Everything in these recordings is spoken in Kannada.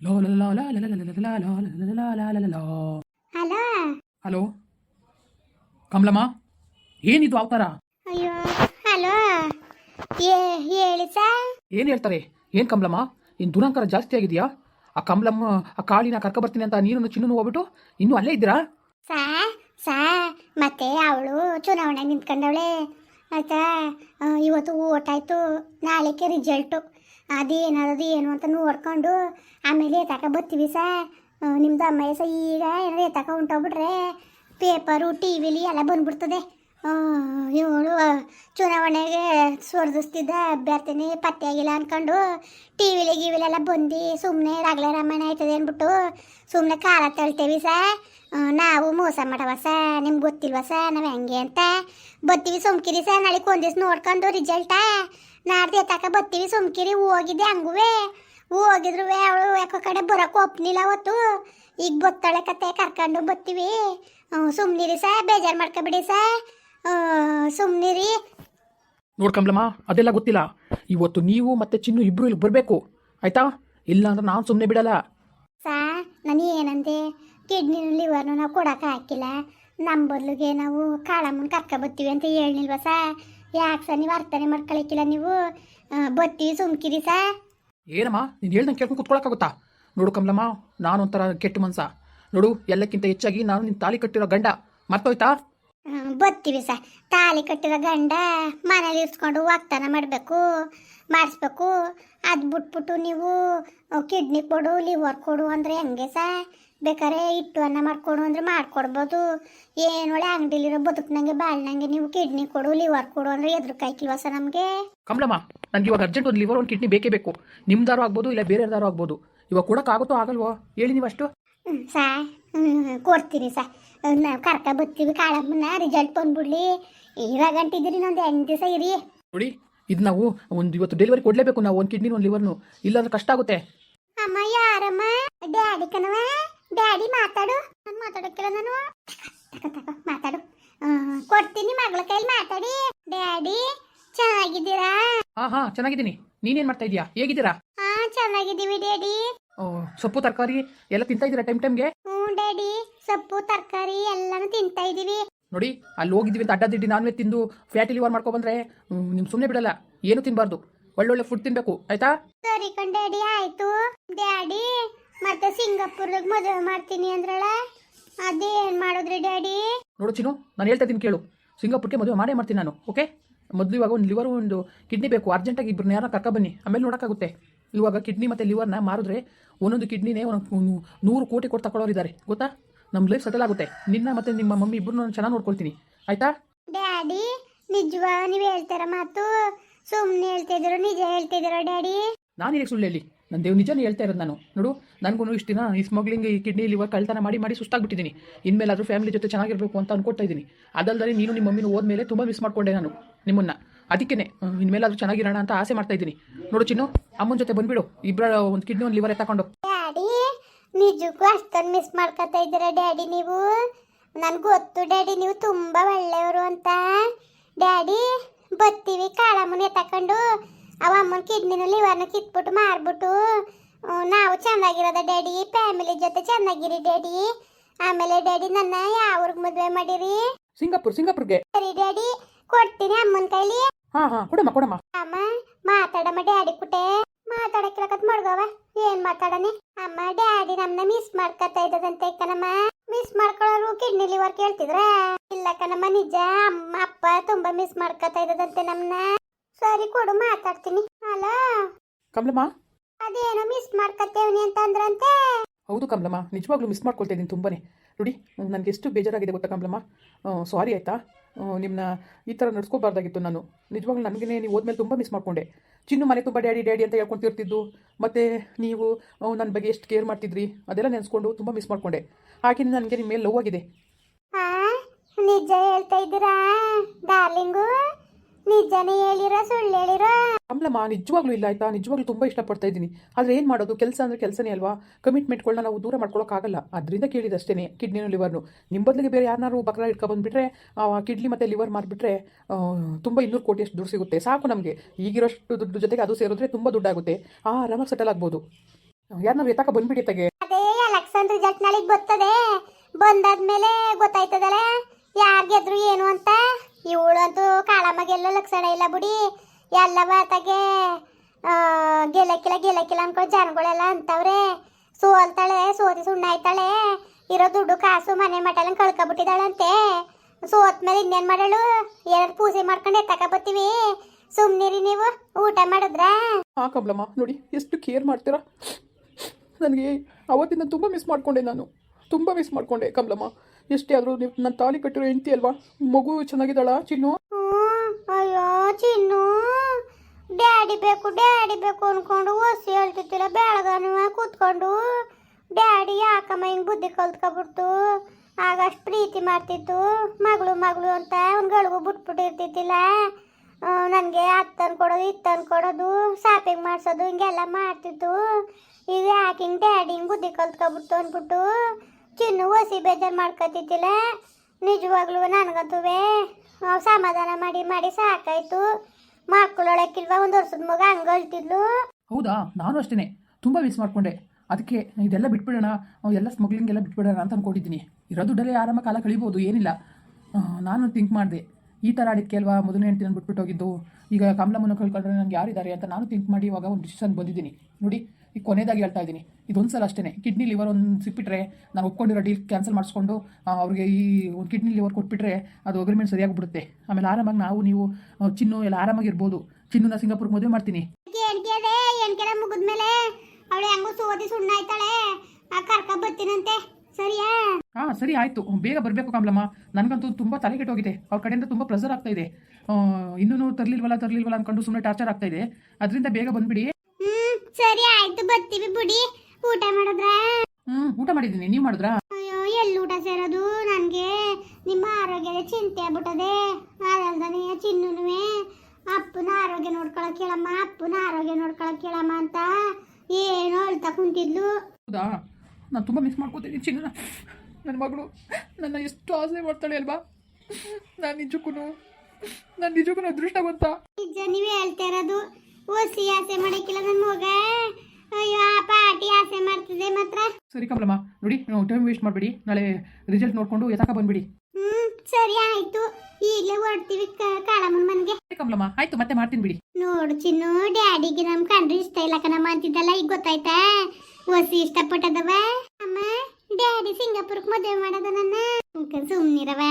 ಲೋ ಲ ಲ ಲ ಲ ಲ ಲ ಲ ಲ ಲ ಲ ಲ ಲ ಲ ಲ ಲ. ಹಲೋ ಹಲೋ ಕಮಲಮ್ಮ ಏನಿದು ಅವತಾರ ಅಯ್ಯೋ ಹಲೋ ಏ ಹೇಳಿ ಸರ್ ಏನು ಹೇಳ್ತಾರೆ ಏನು ಕಮಲಮ್ಮ ಏನು ದುರಂಕಾರ ಜಾಸ್ತಿ ಆಗಿದೆಯಾ ಆ ಕಮಲಮ್ಮ ಆ ಕಾಳಿನ ಕರ್ಕ ಬರ್ತೀನಿ ಅಂತ ನೀರನ್ನು ಚಿನ್ನು ಹೋಗ್ಬಿಟ್ಟು ಇನ್ನು ಅಲ್ಲೇ ಇದ್ದೀರಾ ಸಾ ಸಾ ಮತ್ತೆ ಅವಳು ಚುನಾವಣೆ ನಿಂತ್ಕೊಂಡವಳೆ ಆಯ್ತಾ ಇವತ್ತು ಓಟ್ ಆಯ್ತು ನಾಳೆಗೆ ರಿಸಲ್ಟು ಅದೇನದು ಏನು ಅಂತ ನೋಡ್ಕೊಂಡು ಆಮೇಲೆ ತಕ ಬರ್ತೀವಿ ಸಾ. ನಿಮ್ದು ಅಮ್ಮ ಸ ಈಗ ಏನಾದ್ರೆ ತಕ ಉಂಟೋಗ್ಬಿಟ್ರೆ ಪೇಪರು ಟಿ ವಿಲಿ ಎಲ್ಲ ಬಂದ್ಬಿಡ್ತದೆ. ಇವಳು ಚುನಾವಣೆಗೆ ಸ್ಪರ್ಧಿಸ್ತಿದ್ದ ಅಭ್ಯರ್ಥಿನಿ ಪತ್ತೆ ಆಗಿಲ್ಲ ಅನ್ಕೊಂಡು ಟಿ ವಿಲಿ ಗಿವಿಲೆಲ್ಲ ಬಂದು ಸುಮ್ಮನೆ ರಾಗಲೇ ರಾಮಾಯಣ ಆಯ್ತದೆ ಅಂದ್ಬಿಟ್ಟು ಸುಮ್ಮನೆ ಕಾಲ ತಳ್ತೇವಿ ಸಾ. ನಾವು ಮೋಸ ಮಾಡವ ಸ, ನಿಮ್ಗೆ ಗೊತ್ತಿಲ್ವ ಸ, ನಾವು ಹೆಂಗೆ ಅಂತ. ಬರ್ತೀವಿ ಸುಮ್ಕಿರಿ ಸ, ನಾಳೆ ಒಂದ್ ದಿವ್ಸ ನೋಡ್ಕೊಂಡು ರಿಸಲ್ಟ ನಾಡ್ದು ಎತ್ತಾಕ ಬತ್ತೀವಿ ಸುಮ್ಕಿರಿ ಹೋಗಿದ್ದೆ ಹಂಗುವೆ. ಹೋಗಿದ್ರು ಅವಳು ಯಾಕೋ ಕಡೆ ಬರೋಕೆ ಒಪ್ನಿಲ್ಲ ಅವತ್ತು. ಈಗ ಬತ್ತಾಳೆ ಕತೆ ಕರ್ಕೊಂಡು ಬತ್ತೀವಿ. ಸುಮ್ನಿರಿ ಸ ಬೇಜಾರು ಮಾಡ್ಕೊಬಿಡಿ ಸ. ಸುಮ್ನಿರಿ. ನೋಡ್ಕಂಬ್ಲಮ್ಮ ಅದೆಲ್ಲ ಗೊತ್ತಿಲ್ಲ. ಇವತ್ತು ನೀವು ಮತ್ತೆ ಚಿನ್ನು ಇಬ್ರು ಇಲ್ಲಿ ಬರಬೇಕು. ಆಯ್ತಾ? ಇಲ್ಲ ಅಂದ್ರೆ ನಾನು ಸುಮ್ಮನೆ ಬಿಡಲ್ಲ. ಸಾ ನಾನು ಏನಂದೆ? ಕಿಡ್ನಿ ಲಿವರ್ನು ನಾವು ಕೊಡಕ್ಕೆ ಹಾಕಿಲ್ಲ. ನಮ್ಮ ಬದಲಿಗೆ ನಾವು ಕಾಳಮ್ಮನ ಕರ್ಕ ಬರ್ತೀವಿ ಅಂತ ಹೇಳಿಲ್ವಾ ಸಾ? ಯಾಕೆ ಶನಿವಾರ ನೀವು ಅರ್ಥನೇ ಮಾಡ್ಕೊಳಕ್ಕಿಲ್ಲ ನೀವು? ಬತ್ತಿ, ಸುಮ್ಕಿರಿ ಸಾ ಏನಮ್ಮ, ನೀನು ಹೇಳ್ದಂಗೆ ಕೇಳ್ಕೊಂಡು ಕುತ್ಕೊಳಕ್ಕಾಗುತ್ತಾ? ನೋಡು ಕಮಲಮ್ಮ ನಾನು ಒಂಥರ ಕೆಟ್ಟ ಮನ್ಸ. ನೋಡು, ಎಲ್ಲಕ್ಕಿಂತ ಹೆಚ್ಚಾಗಿ ನಾನು ನಿನ್ನ ತಾಳಿ ಕಟ್ಟಿರೋ ಗಂಡ. ಮರ್ತೋಯ್ತಾ? ಆ, ಬರ್ತೀವಿ ಸಾ. ತಾಲಿ ಕಟ್ಟಿರೋ ಗಂಡ ಮನೇಲಿ ಇಸ್ಕೊಂಡು ವಾಗ್ದಾನ ಮಾಡಬೇಕು ಮಾಡಿಸ್ಬೇಕು. ಅದು ಬಿಟ್ಬಿಟ್ಟು ನೀವು ಕಿಡ್ನಿ ಕೊಡು ಲಿವರ್ ಕೊಡು ಅಂದರೆ ಹೆಂಗೆ ಸಾ? ಬೇಕಾದ್ರೆ ಇಟ್ಟು ಅನ್ನ ಮಾಡ್ಕೊಡು ಅಂದರೆ ಮಾಡ್ಕೊಡ್ಬೋದು. ಏನು ಒಳ್ಳೆ ಅಂಗಡಿಲಿರೋ ಬದುಕ್ನಂಗೆ ಬಾಳ್ನಂಗೆ ನೀವು ಕಿಡ್ನಿ ಕೊಡು ಲಿವರ್ ಕೊಡು ಅಂದರೆ ಎದುರು ಕಾಯ್ಕಿಲ್ವ ಸರ್ ನಮಗೆ? ಕಮಲಮ್ಮ ನನಗೆ ಇವಾಗ ಅರ್ಜೆಂಟ್ ಒಂದು ಲಿವರ್ ಒಂದು ಕಿಡ್ನಿ ಬೇಕೇ ಬೇಕು. ನಿಮ್ದಾರು ಆಗ್ಬೋದು ಇಲ್ಲ ಬೇರೆ ಯಾರ್ದಾರು ಆಗ್ಬೋದು. ಇವಾಗ ಕೊಡೋಕ್ಕಾಗುತ್ತೋ ಆಗಲ್ವೋ? ಹೇಳಿ ನೀವು ಅಷ್ಟು ಸಾ. ಕೊಡ್ತೀನಿ ಸಾ. ನಾವು ಕರ್ಕ ಬತ್ತೀವಿ ಕಾಳಮ್ಮನ ರಿಸಲ್ಟ್ ಬಂದ್ಬಿಡ್ಲಿ. ಇವಾಗ ಗಂಟಿದ್ದೀರಿ ನಂದು ಎಂಟು ದಿವಸ ಇರಿ. ನೋಡಿ ಇದು ನಾವು ಒಂದು ಇವತ್ತು ಡೆಲಿವರಿ ಕೊಡಲೇಬೇಕು ನಾವು ಒಂದು ಕಿಡ್ನಿ ಒಂದು ಲಿವರ್ನು ಇಲ್ಲಾಂದ್ರೆ ಕಷ್ಟ ಆಗುತ್ತೆ. ಅಮ್ಮ ಯಾರಮ್ಮ? ಡ್ಯಾಡಿ ಕಣವ ಡ್ಯಾಡಿ ಮಾತಾಡು. ನಾನು ಮಾತಾಡಕ್ಕಿಲ್ಲ ನಾನು. ಮಾತಾಡು. ಕೊಡ್ತೀನಿ ಮಗಳ ಕೈಲಿ ಮಾತಾಡಿ. ಡ್ಯಾಡಿ ಚೆನ್ನಾಗಿದ್ದೀರಾ? ಹಾ ಹಾ ಚೆನ್ನಾಗಿದ್ದೀನಿ. ನೀನೇನು ಮಾಡ್ತಾ ಇದೀಯಾ? ಹೇಗಿದ್ದೀರಾ? ಹಾ ಚೆನ್ನಾಗಿದ್ದೀವಿ ಡ್ಯಾಡಿ. ಸೊಪ್ಪು ತರಕಾರಿ ಎಲ್ಲ ತಿಂತಾ ಇದ್ದೀರಾ ಟೈಮ್ ಟೈಮ್ಗೆ? ಹ್ಞೂ ಡ್ಯಾಡಿ ಸೊಪ್ಪು ತರಕಾರಿ ಎಲ್ಲಾನು ತಿಂತಾ ಇದೀವಿ ನೋಡಿ ಅಲ್ಲಿ ಹೋಗಿದ್ವಿ ಅಂತ ಅಡ್ಡದಿಡ್ಡಿ ನಾನ್ ವೆಜ್ ತಿಂದು ಫ್ಯಾಟಿ ಲಿವರ್ ಮಾಡ್ಕೊಬಂದ್ರೆ ನಿಮ್ಮ ಸುಮ್ಮನೆ ಬಿಡಲ್ಲ ಏನು ತಿನ್ಬಾರ್ದು. ಒಳ್ಳೊಳ್ಳೆ ಫುಡ್ ತಿನ್ಬೇಕು ಆಯ್ತಾ? ಸರಿ ಕಣ್ ಡ್ಯಾಡಿ ಆಯ್ತು. ಡ್ಯಾಡಿ ಮತ್ತೆ ಸಿಂಗಾಪುರ್ದಾಗ ಮದುವೆ ಮಾಡ್ತೀನಿ ಅಂದ್ರಳ ಅದೇನ್ ಮಾಡಿದ್ರಿ ಡ್ಯಾಡಿ? ನೋಡು ಚಿನ್ನು ನಾನು ಹೇಳ್ತಾ ಇದ್ದೀನಿ ಕೇಳು. ಸಿಂಗಾಪುರ್ಗೆ ಮದುವೆ ಮಾಡೇ ಮಾಡ್ತೀನಿ ನಾನು ಓಕೆ? ಮೊದಲು ಇವಾಗ ಒಂದು ಲಿವರ್ ಒಂದು ಕಿಡ್ನಿ ಬೇಕು ಅರ್ಜೆಂಟಾಗಿ ಇಬ್ಬರನ್ನ ಯಾರನ್ನ ಕರ್ಕ ಬನ್ನಿ. ಆಮೇಲೆ ನೋಡೋಕ್ಕಾಗುತ್ತೆ. ಇವಾಗ ಕಿಡ್ನಿ ಮತ್ತು ಲಿವರ್ನ ಮಾರಿದ್ರೆ ಒಂದೊಂದು ಕಿಡ್ನಿನೇ ಒಂದು ನೂರು ಕೋಟಿ ಕೊಟ್ಟು ತಗೊಳ್ಳೋರಿದ್ದಾರೆ ಗೊತ್ತಾ? ನಮ್ಮ ಲೈಫ್ ಸೆಟಲ್ ಆಗುತ್ತೆ. ನಿನ್ನ ಮತ್ತೆ ನಿಮ್ಮ ಮಮ್ಮಿ ನಾನು ಚೆನ್ನಾಗಿ ನೋಡ್ಕೊಳ್ತೀನಿ. ಆಯ್ತಾ? ಡ್ಯಾಡಿ ನಿಜವಾ ನೀವು ಹೇಳ್ತಾರ ಮಾತು ಸುಮ್ಮನೆ ಹೇಳ್ತಿದ್ರು ನಿಜ ಹೇಳ್ತಿದ್ರು ಡ್ಯಾಡಿ ನಾನು ಹೇಗೆ ಸುಳ್ಳು ಹೇಳಿ? ನನ್ನ ದೇವ್ ನಿಜನೇ ಹೇಳ್ತಾ ಇರೋದು ನಾನು. ನೋಡು ನನಗೂ ಇಷ್ಟು ದಿನ ಈ ಸ್ಮಗ್ಲಿಂಗ್ ಈ ಕಿಡ್ನಿ ಲಿವರ್ ಕಳ್ತನ ಮಾಡಿ ಮಾಡಿ ಸುಸ್ತಾಗ್ಬಿಟ್ಟಿದ್ದೀನಿ ಇನ್ಮೇಲಾದರೂ ಫ್ಯಾಮಿಲಿ ಜೊತೆ ಚೆನ್ನಾಗಿರಬೇಕು ಅಂತ ಅನ್ಕೊತಾ ಇದ್ದೀನಿ. ಅದಲ್ಲದೆ ನೀನು ನಿಮ್ಮ ಮಮ್ಮಿನ ಹೋದ್ಮೇಲೆ ತುಂಬ ಮಿಸ್ ಮಾಡ್ಕೊಂಡೆ ನಾನು ನಿಮ್ಮನ್ನ. ಅದಕ್ಕೇ ಇನ್ಮೇಲಾದ್ರೂ ಚೆನ್ನಾಗಿರೋಣ ಅಂತ ಆಸೆ ಮಾಡ್ತಾ ಇದ್ದೀನಿ. ನೋಡು ಚಿನ್ನು ಅಮ್ಮನ ಜೊತೆ ಬಂದ್ಬಿಡು. ಇಬ್ಬರ ಒಂದು ಕಿಡ್ನಿ ಒಂದು ಲಿವರ್ ತಗೊಂಡು ಡ್ಯಾಡಿ ನಿಜಕ್ಕೂ ಅಷ್ಟೊಂದು ಮಿಸ್ ಮಾಡ್ಕೊತಾ ಇದ್ದೀರ ಡ್ಯಾಡಿ ನೀವು? ನನ್ಗೆ ಗೊತ್ತು ಡ್ಯಾಡಿ ನೀವು ತುಂಬ ಒಳ್ಳೆಯವರು ಅಂತ. ಡ್ಯಾಡಿ ಬತ್ತೀವಿ ಕಾಳಮ್ಮನ ಎತ್ತಕೊಂಡು. ಅವ ಅಮ್ಮನ ಕಿಡ್ನಿನ ಲಿವರ್ನ ಕಿತ್ಬಿಟ್ಟು ಮಾರ್ಬಿಟ್ಟು. ನಾವು ಚೆನ್ನಾಗಿರೋದ ಡ್ಯಾಡಿ? ಫ್ಯಾಮಿಲಿ ಜೊತೆ ಚೆನ್ನಾಗಿರಿ ಡ್ಯಾಡಿ. ಆಮೇಲೆ ಡ್ಯಾಡಿ ನನ್ನ ಯಾವ ಊರಿಗೆ ಮದುವೆ ಮಾಡಿರಿ? ಸಿಂಗಾಪುರ್ ಸಿಂಗಾಪುರ್ಗೆ. ಸರಿ ಡ್ಯಾಡಿ ಕೊಡ್ತೀನಿ ಅಮ್ಮನ ಕೈಲಿ. ಹಾಂ ಹಾ. ಕೊಡಮ್ಮ ಕೊಡಮ್ಮ. ಅಮ್ಮ ಮಾತಾಡಮ್ಮ ಡ್ಯಾಡಿ ಕುಟೆ. ಮಾತಾಡಕ್ಕಿರಕತ್ ಮಾಡ್ಗವ ಏನ್ ಮಾತಾಡನೆ? ಅಮ್ಮ ಡ್ಯಾಡಿ ನಮ್ನ ಮಿಸ್ ಮಾಡ್ಕತಾ ಇದ್ದದಂತೆ ಕಣಮ್ಮ. ಮಿಸ್ ಮಾಡ್ಕೊಳ್ಳೋರು ಕಿಡ್ನಿ ಲಿವರ್ ಕೇಳ್ತಿದ್ರ? ಇಲ್ಲ ಕಣಮ್ಮ ನಿಜ. ಅಮ್ಮ ಅಪ್ಪ ತುಂಬಾ ಮಿಸ್ ಮಾಡ್ಕತಾ ಇದ್ದದಂತೆ ನಮ್ನ. ಸರಿ ಕೊಡು ಮಾತಾಡ್ತೀನಿ. ಅಲ್ಲ ಕಮಲಮ್ಮ? ಅದೇನೋ ಮಿಸ್ ಮಾಡ್ಕತ್ತೇವ್ನಿ ಅಂತ ಅಂದ್ರಂತೆ. ಹೌದು ಕಮಲಮ್ಮ, ನಿಜವಾಗ್ಲೂ ಮಿಸ್ ಮಾಡ್ಕೊಳ್ತಾ ಇದ್ದೀನಿ ತುಂಬಾ ನೋಡಿ, ನನಗೆ ಎಷ್ಟು ಬೇಜಾರಾಗಿದೆ ಗೊತ್ತಾ ಕಮಲಮ್ಮ? ಸಾರಿ ಆಯಿತಾ? ನಿಮ್ಮನ್ನ ಈ ಥರ ನಡ್ಸ್ಕೋಬಾರ್ದಾಗಿತ್ತು ನಾನು. ನಿಜವಾಗ್ಲೂ ನನಗೇ ನೀವು ಹೋದ್ಮೇಲೆ ತುಂಬ ಮಿಸ್ ಮಾಡ್ಕೊಂಡೆ. ಚಿನ್ನು ಮನೆ ತುಂಬ ಡ್ಯಾಡಿ ಡ್ಯಾಡಿ ಅಂತ ಹೇಳ್ಕೊಂತಿರ್ತಿದ್ದು ಮತ್ತು ನೀವು ನನ್ನ ಬಗ್ಗೆ ಎಷ್ಟು ಕೇರ್ ಮಾಡ್ತಿದ್ರಿ? ಅದೆಲ್ಲ ನೆನೆಸ್ಕೊಂಡು ತುಂಬ ಮಿಸ್ ಮಾಡ್ಕೊಂಡೆ. ಹಾಗೆ ನನಗೆ ನಿಮ್ಮ ಮೇಲೆ ಲವ್ ಆಗಿದೆ. ನಿಜ ಹೇಳ್ತಾ ಇದ್ದೀರಾ ಡಾರ್ಲಿಂಗು ನಿಜನೇ ಹೇಳಿರೋ ಸುಳ್ಳು ಹೇಳಿರೋ. ಕಮಲಮ್ಮ ನಿಜವಾಗ್ಲೂ ಇಲ್ಲ ಆಯ್ತಾ? ನಿಜವಾಗ್ಲೂ ತುಂಬ ಇಷ್ಟಪಡ್ತಾ ಇದ್ದೀನಿ. ಆದರೆ ಏನು ಮಾಡೋದು? ಕೆಲಸ ಅಂದ್ರೆ ಕೆಲಸನೇ ಅಲ್ವಾ? ಕಮಿಟ್ಮೆಂಟ್ಗಳನ್ನ ನಾವು ದೂರ ಮಾಡ್ಕೊಳ್ಳೋಕ್ಕಾಗಲ್ಲ ಅದರಿಂದ ಕೇಳಿದಷ್ಟೇನೆ ಕಿಡ್ನಿನೂ ಲಿವರ್ನು ನಿಮ್ ಬದಲಿಗೆ ಬೇರೆ ಯಾರನ್ನಾರು ಬಕರ ಇಟ್ಕೊಬಂದ್ಬಿಟ್ರೆ ಕಿಡ್ನಿ ಮತ್ತೆ ಲಿವರ್ ಮಾರಿಬಿಟ್ರೆ ತುಂಬಾ ಇನ್ನೂರು ಕೋಟಿ ಅಷ್ಟು ದುಡ್ಡು ಸಿಗುತ್ತೆ. ಸಾಕು ನಮಗೆ. ಈಗಿರೋಷ್ಟು ದುಡ್ಡು ಜೊತೆಗೆ ಅದು ಸೇರಿದ್ರೆ ತುಂಬ ದುಡ್ಡಾಗುತ್ತೆ. ಆರಾಮಾಗಿ ಸೆಟಲ್ ಆಗ್ಬೋದು. ಯಾರನ್ನಾರು ಎತ್ತಾಕ ಬಂದ್ಬಿಡಿ ತಗೆ. ಅದೇ ಎಲೆಕ್ಷನ್ ರಿಸಲ್ಟ್ ನಾಳೆಗೆ ಬರ್ತದೆ. ಬಂದಾದ್ಮೇಲೆ ಗೊತ್ತಾಯ್ತದಲ್ಲ? ಯಾರ್ ಗೆದ್ರು ಏನು ಅಂತ? ಇವಳಂತೂ ಕಾಳಮ್ಮಗೆಲ್ಲ ಲಕ್ಷಣ ಇಲ್ಲ ಬಿಡಿ. ಎಲ್ಲ ಬಾತಾಗೆ ಗೆಲಕ್ಕಿಲ್ಲ ಗೆಲಕ್ಕಿಲ್ಲ ಅನ್ಕೊಂಡು ಜನಗಳೆಲ್ಲ ಅಂತವ್ರೆ. ಸೋಲ್ತಾಳೆ, ಸೋತಿ ಸುಣ್ಣ ಆಯ್ತಾಳೆ ಇರೋ ದುಡ್ಡು ಕಾಸು ಮನೆ ಮಟೆಲ್ಲ ಕಳ್ಕೊಬಿಟ್ಟಿದ್ದಾಳಂತೆ. ಸೋತ್ಮೇಲೆ ಇನ್ನೇನ್ ಮಾಡಳು? ಎರಡು ಪೂಜೆ ಮಾಡ್ಕೊಂಡು ಎತ್ತಕ ಬರ್ತೀವಿ ಸುಮ್ನಿರಿ ನೀವು, ಊಟ ಮಾಡಿದ್ರಾ? ಹಾ ಕಮಲಮ್ಮ, ನೋಡಿ, ಎಷ್ಟು ಕೇರ್ ಮಾಡ್ತೀರಾ? ನನಗೆ ಅವತ್ತಿನ ತುಂಬ ಮಿಸ್ ಮಾಡ್ಕೊಂಡೆ ನಾನು. ತುಂಬ ಮಿಸ್ ಮಾಡ್ಕೊಂಡೆ ಕಮಲಮ್ಮ. ಎಷ್ಟೇ ಆದರೂ ನೀವು ನನ್ನ ತಾಳಿ ಕಟ್ಟಿರೋ ಹೆಂಡತಿ ಅಲ್ವಾ? ಮಗು ಚೆನ್ನಾಗಿದ್ದಾಳ, ಚಿನ್ನು? ಅಯ್ಯೋ, ಚಿನ್ನು. ಡ್ಯಾಡಿ ಬೇಕು ಡ್ಯಾಡಿ ಬೇಕು ಅನ್ಕೊಂಡು ಒಸಿ ಹೇಳ್ತಿತ್ತಿಲ್ಲ ಬೆಳಗಾನು ಕೂತ್ಕೊಂಡು. ಡ್ಯಾಡಿ ಯಾಕಮ್ಮ ಹಿಂಗೆ ಬುದ್ಧಿ ಕಲ್ತ್ಕೊಬಿಡ್ತು? ಆಗ ಅಷ್ಟು ಪ್ರೀತಿ ಮಾಡ್ತಿತ್ತು. ಮಗಳು ಮಗಳು ಅಂತ ಅವ್ನ್ಗಳಿಗೂ ಬಿಟ್ಬಿಟ್ಟಿರ್ತಿತ್ತಿಲ್ಲ. ನನಗೆ ಅತ್ತನ್ ಕೊಡೋದು ಇತ್ತನ್ ಕೊಡೋದು ಶಾಪಿಂಗ್ ಮಾಡಿಸೋದು, ಹಿಂಗೆಲ್ಲ ಮಾಡ್ತಿತ್ತು. ಈಗ ಯಾಕೆ ಹಿಂಗೆ ಡ್ಯಾಡಿ ಹಿಂಗೆ ಬುದ್ಧಿ ಕಲ್ತ್ಕೊಬಿಡ್ತು ಅಂದ್ಬಿಟ್ಟು ಒಸಿ ಬೇಜಾರು ಮಾಡ್ಕೊತಿದ್ದಿಲ್ಲ? ನಿಜವಾಗ್ಲೂ ನನಗಂತುವೆ? ಸಮಾಧಾನ ಮಾಡಿ ಮಾಡಿ ಸಾಕಾಯ್ತು. ಮಾಡ್ಕೊಳ್ಳೋಳಕ್ಕಿಲ್ವಾ ಒಂದು ವರ್ಷದ ಮಗ ಹಂಗೆ ಹೌದಾ? ನಾನು ಅಷ್ಟೇ ತುಂಬ ಮಿಸ್ ಮಾಡ್ಕೊಂಡೆ. ಅದಕ್ಕೆ ಇದೆಲ್ಲ ಬಿಟ್ಬಿಡೋಣ, ಎಲ್ಲ ಸ್ಮಗ್ಲಿಂಗ್ ಎಲ್ಲ ಬಿಟ್ಬಿಡೋಣ ಅಂತ ಅಂದ್ಕೊಂಡಿದ್ದೀನಿ ಇರೋ ದುಡ್ಡಲ್ಲೇ ಆರಾಮ ಕಾಲ ಕಳಿಬೋದು, ಏನಿಲ್ಲ. ನಾನು ಥಿಂಕ್ ಮಾಡಿದೆ. ಈ ಥರ ಆಡಿದ್ಕೆ ಅಲ್ವಾ, ಮೊದಲನೇ ಹೆಂಡ್ತಿ ಬಿಟ್ಬಿಟ್ಟು ಹೋಗಿದ್ದು? ಈಗ ಕಮಲಮ್ಮನ ಕಳ್ಕೊಂಡ್ರೆ ನನಗೆ ಯಾರಿದ್ದಾರೆ ಅಂತ ನಾನು ಥಿಂಕ್ ಮಾಡಿ ಇವಾಗ ಒಂದು ಡಿಸಿಷನ್ ಬಂದಿದ್ದೀನಿ. ನೋಡಿ ಈಗ ಕೊನೆಯದಾಗಿ ಹೇಳ್ತಾ ಇದ್ದೀನಿ. ಇದೊಂದು ಸಲ ಅಷ್ಟೇ ಕಿಡ್ನಿ ಲಿವರ್ ಒಂದು ಸಿಕ್ಬಿಟ್ರೆ ನಾನು ಒಪ್ಕೊಂಡಿರೋ ಡೀಲ್ ಕ್ಯಾನ್ಸಲ್ ಮಾಡಿಸ್ಕೊಂಡು ಅವ್ರಿಗೆ ಈ ಒಂದು ಕಿಡ್ನಿ ಲಿವರ್ ಕೊಟ್ಬಿಟ್ರೆ ಅದು ಅಗ್ರಿಮೆಂಟ್ ಸರಿಯಾಗಿ ಬಿಡುತ್ತೆ. ಆಮೇಲೆ ಆರಾಮಾಗಿ ನಾವು ನೀವು ಚಿನ್ನು ಎಲ್ಲ ಆರಾಮಾಗಿರ್ಬೋದು ನಾ ಸಿಂಗಾಪುರ್ ಮದುವೆ ಮಾಡ್ತೀನಿ. ಹಾ ಸರಿಯಾ? ಸರಿ ಆಯ್ತು. ಬೇಗ ಬರಬೇಕು ಕಮಲಮ್ಮ. ನನಗಂತೂ ತುಂಬ ತಲೆಗೆಟ್ಟೋಗಿದೆ ಅವ್ರ ಕಡೆಯಿಂದ ತುಂಬ ಪ್ರೆಸರ್ ಆಗ್ತಾ ಇದೆ. ಇನ್ನೂ ತರ್ಲಿಲ್ವಲ್ಲ ತರ್ಲಿಲ್ವಲ್ಲ ಅನ್ಕೊಂಡು ಸುಮ್ಮನೆ ಟಾರ್ಚರ್ ಆಗ್ತಾ ಇದೆ. ಅದರಿಂದ ಬೇಗ ಬಂದ್ಬಿಡಿ. ಸರಿ ಆಯ್ತು ಬರ್ತೀವಿ ಬಿಡಿ. ಊಟ ಮಾಡಿದ್ರಾ? ಹ್ಮ್ ಊಟ ಮಾಡಿದ್ದೀನಿ. ನೀವು ಮಾಡಿದ್ರಾ? ಅಯ್ಯೋ ಎಲ್ಲಿ ಊಟ ಸೇರೋದು? ನನಗೆ ನಿಮ್ಮ ಆರೋಗ್ಯದ ಚಿಂತೆ ಆಗ್ಬಿಟ್ಟದೆ. ಅದಲ್ದನೆ ಚಿನ್ನುನುವೆ. ಅಪ್ಪನ ಆರೋಗ್ಯ ನೋಡ್ಕೊಳಕ್ ಹೇಳಮ್ಮ ಅಪ್ಪನ ಆರೋಗ್ಯ ನೋಡ್ಕೊಳಕ್ ಕೇಳಮ್ಮ ಅಂತ ಏನೋ ಅಳ್ತಾ ಕುಂತಿದ್ಲು. ಹೌದಾ? ನಾನು ತುಂಬ ಮಿಸ್ ಮಾಡ್ಕೋತೀನಿ ಚಿನ್ನ. ನನ್ನ ಮಗಳು ನನ್ನ ಎಷ್ಟು ಆಸೆ ಮಾಡ್ತಾಳೆ ಅಲ್ವಾ? ನಾನು ನಿಜಕ್ಕೂ ನಾನು ನಿಜಕ್ಕೂ ಅದೃಷ್ಟ ಗೊತ್ತಾ ನಿಜ ನೀವೇ ಹೇಳ್ತಾ ಇರೋದು. ಓಸಿ ಆಸೆ ಮಾಡಕ್ಕಿಲ್ಲ ನನ್ನ ಮಗ. ಅಯ್ಯೋ ಆ ಪಾಟಿ ಆಸೆ ಮಾಡ್ತಿದೆ ಮಾತ್ರ. ಸರಿ ಕಮಲಮ್ಮ ನೋಡಿ ನಾವು ಟೈಮ್ ವೇಸ್ಟ್ ಮಾಡಬೇಡಿ. ನಾಳೆ ರಿಸಲ್ಟ್ ನೋಡ್ಕೊಂಡು ಎತ್ತಾಕ ಬಂದ್ಬಿಡಿ. ಹ್ಮ್ ಸರಿ ಆಯ್ತು. ಈಗಲೇ ಹೊರಡ್ತೀವಿ ಕಾಳಮ್ಮನ ಮನೆಗೆ. ಸರಿ ಕಮಲಮ್ಮ ಆಯಿತು ಮತ್ತೆ ಮಾಡ್ತೀನಿ ಬಿಡಿ. ನೋಡು ಚಿನ್ನು ಡ್ಯಾಡಿಗೆ ನಮ್ ಕಂಡ್ರೆ ಇಷ್ಟ ಇಲ್ಲ ಕಣಮ್ಮ ಅಂತಿದ್ದಲ್ಲ ಈಗ ಗೊತ್ತಾಯ್ತಾ? ಒಸಿ ಇಷ್ಟಪಟ್ಟದವ? ಅಮ್ಮ ಡ್ಯಾಡಿ ಸಿಂಗಾಪುರಕ್ಕೆ ಮದುವೆ ಮಾಡೋದ ನನ್ನ. ಸುಮ್ಮನಿರವ ಸುಮ್ನಿರವ.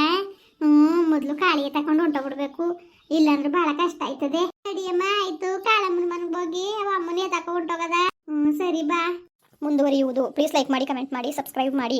ಹ್ಮ್ ಮೊದ್ಲು ಕಾಳಿಗೆ ತಕೊಂಡು ಹೊಂಟೋಗ್ಬಿಡ್ಬೇಕು. ಇಲ್ಲಾಂದ್ರೆ ಬಹಳ ಕಷ್ಟ ಆಯ್ತದೆ. ಅಡಿಯಮ್ಮ ಆಯ್ತು. ಕಾಳಮ್ಮನ ಮನೆಗೆ ಹೋಗಿ. ಅಮ್ಮನೇ ತಕೊಂಡು ಹೊಂಟೋಗದ? ಹ್ಮ್, ಸರಿ ಬಾ. ಮುಂದುವರಿಯುವುದು. ಪ್ಲೀಸ್ ಲೈಕ್ ಮಾಡಿ ಕಮೆಂಟ್ ಮಾಡಿ ಸಬ್ಸ್ಕ್ರೈಬ್ ಮಾಡಿ.